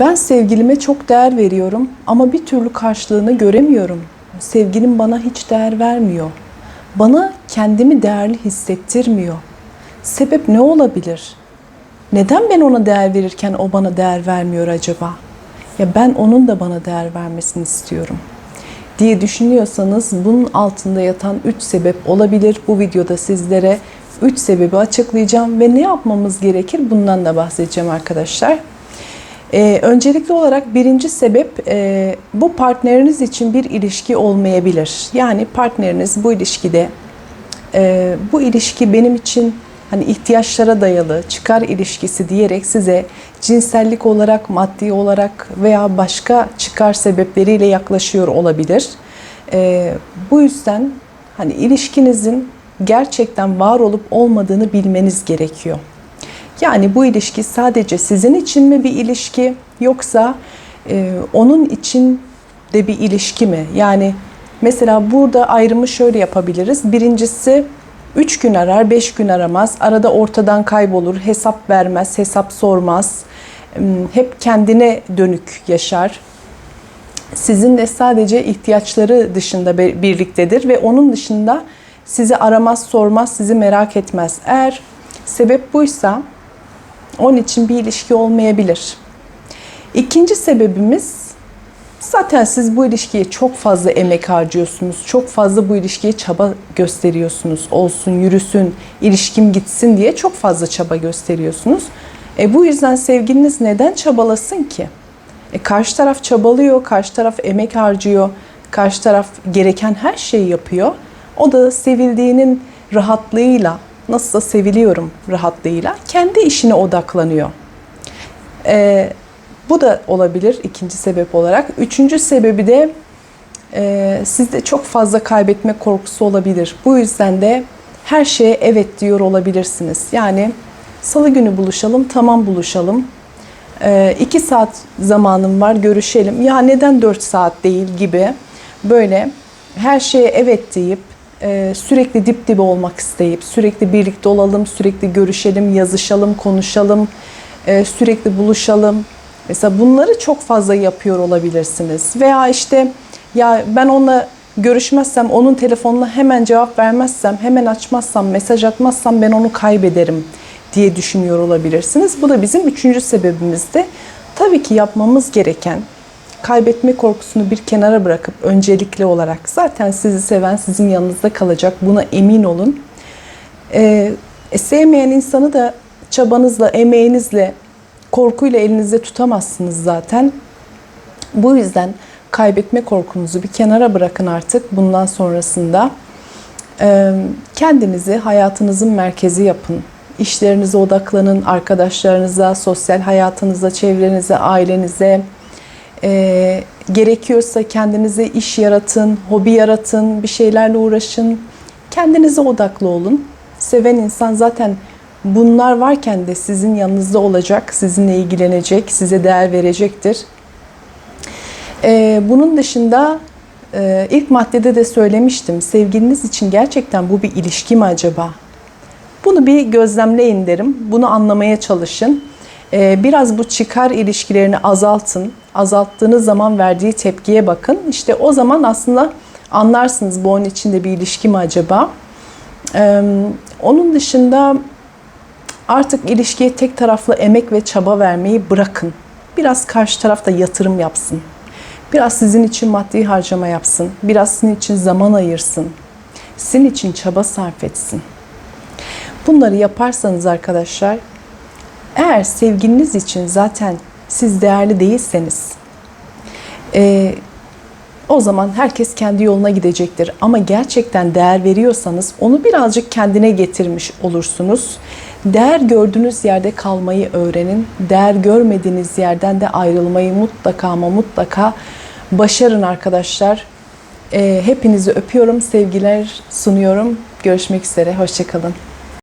Ben sevgilime çok değer veriyorum ama bir türlü karşılığını göremiyorum. Sevgilim bana hiç değer vermiyor. Bana kendimi değerli hissettirmiyor. Sebep ne olabilir? Neden ben ona değer verirken o bana değer vermiyor acaba? Ya ben onun da bana değer vermesini istiyorum diye düşünüyorsanız bunun altında yatan 3 sebep olabilir. Bu videoda sizlere 3 sebebi açıklayacağım ve ne yapmamız gerekir bundan da bahsedeceğim arkadaşlar. Ee, öncelikli olarak birinci sebep e, bu partneriniz için bir ilişki olmayabilir. Yani partneriniz bu ilişkide e, bu ilişki benim için hani ihtiyaçlara dayalı çıkar ilişkisi diyerek size cinsellik olarak, maddi olarak veya başka çıkar sebepleriyle yaklaşıyor olabilir. E, bu yüzden hani ilişkinizin gerçekten var olup olmadığını bilmeniz gerekiyor. Yani bu ilişki sadece sizin için mi bir ilişki yoksa e, onun için de bir ilişki mi? Yani mesela burada ayrımı şöyle yapabiliriz. Birincisi 3 gün arar, 5 gün aramaz. Arada ortadan kaybolur, hesap vermez, hesap sormaz. Hep kendine dönük yaşar. Sizinle sadece ihtiyaçları dışında birliktedir ve onun dışında sizi aramaz, sormaz, sizi merak etmez. Eğer sebep buysa onun için bir ilişki olmayabilir. İkinci sebebimiz zaten siz bu ilişkiye çok fazla emek harcıyorsunuz. Çok fazla bu ilişkiye çaba gösteriyorsunuz. Olsun, yürüsün, ilişkim gitsin diye çok fazla çaba gösteriyorsunuz. E bu yüzden sevgiliniz neden çabalasın ki? E karşı taraf çabalıyor, karşı taraf emek harcıyor, karşı taraf gereken her şeyi yapıyor. O da sevildiğinin rahatlığıyla, nasılsa seviliyorum rahatlığıyla kendi işine odaklanıyor. Ee, bu da olabilir ikinci sebep olarak. Üçüncü sebebi de e, sizde çok fazla kaybetme korkusu olabilir. Bu yüzden de her şeye evet diyor olabilirsiniz. Yani salı günü buluşalım, tamam buluşalım. E, iki saat zamanım var, görüşelim. Ya neden dört saat değil gibi böyle her şeye evet deyip e, sürekli dip dibe olmak isteyip sürekli birlikte olalım, sürekli görüşelim, yazışalım, konuşalım, e, sürekli buluşalım. Mesela bunları çok fazla yapıyor olabilirsiniz. Veya işte ya ben onunla görüşmezsem, onun telefonuna hemen cevap vermezsem, hemen açmazsam, mesaj atmazsam ben onu kaybederim diye düşünüyor olabilirsiniz. Bu da bizim üçüncü sebebimizdi. Tabii ki yapmamız gereken kaybetme korkusunu bir kenara bırakıp öncelikli olarak zaten sizi seven sizin yanınızda kalacak buna emin olun. Ee, e, sevmeyen insanı da çabanızla, emeğinizle, korkuyla elinizde tutamazsınız zaten. Bu yüzden kaybetme korkunuzu bir kenara bırakın artık bundan sonrasında. Ee, kendinizi hayatınızın merkezi yapın. İşlerinize odaklanın, arkadaşlarınıza, sosyal hayatınıza, çevrenize, ailenize, e, gerekiyorsa kendinize iş yaratın, hobi yaratın, bir şeylerle uğraşın. Kendinize odaklı olun. Seven insan zaten bunlar varken de sizin yanınızda olacak, sizinle ilgilenecek, size değer verecektir. E, bunun dışında e, ilk maddede de söylemiştim. Sevgiliniz için gerçekten bu bir ilişki mi acaba? Bunu bir gözlemleyin derim. Bunu anlamaya çalışın. Ee, biraz bu çıkar ilişkilerini azaltın. Azalttığınız zaman verdiği tepkiye bakın. İşte o zaman aslında anlarsınız bu onun içinde bir ilişki mi acaba? Ee, onun dışında artık ilişkiye tek taraflı emek ve çaba vermeyi bırakın. Biraz karşı tarafta yatırım yapsın. Biraz sizin için maddi harcama yapsın. Biraz sizin için zaman ayırsın. Sizin için çaba sarf etsin. Bunları yaparsanız arkadaşlar eğer sevgiliniz için zaten siz değerli değilseniz e, o zaman herkes kendi yoluna gidecektir. Ama gerçekten değer veriyorsanız onu birazcık kendine getirmiş olursunuz. Değer gördüğünüz yerde kalmayı öğrenin. Değer görmediğiniz yerden de ayrılmayı mutlaka ama mutlaka başarın arkadaşlar. E, hepinizi öpüyorum, sevgiler sunuyorum. Görüşmek üzere, hoşçakalın.